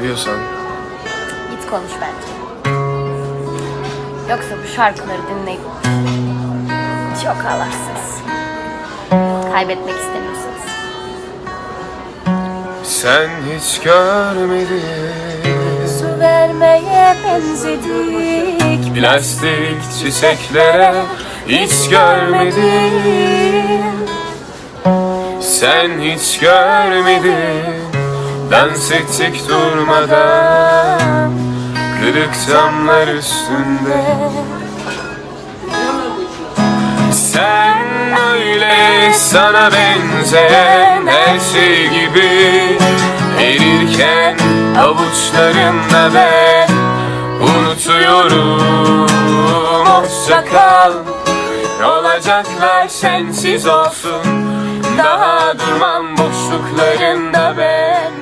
seviyorsan Git konuş bence. Yoksa bu şarkıları dinleyip çok ağlarsınız. Kaybetmek istemiyorsanız. sen hiç görmedin Su vermeye benzedik. Plastik çiçeklere hiç görmedin Sen hiç görmedin Dans ettik durmadan Kırık camlar üstünde. Sen öyle sana benzeyen her şey gibi Erirken avuçlarında ben Unutuyorum. Hoşça kal. Olacaklar sensiz olsun. Daha durmam boşluklarında ben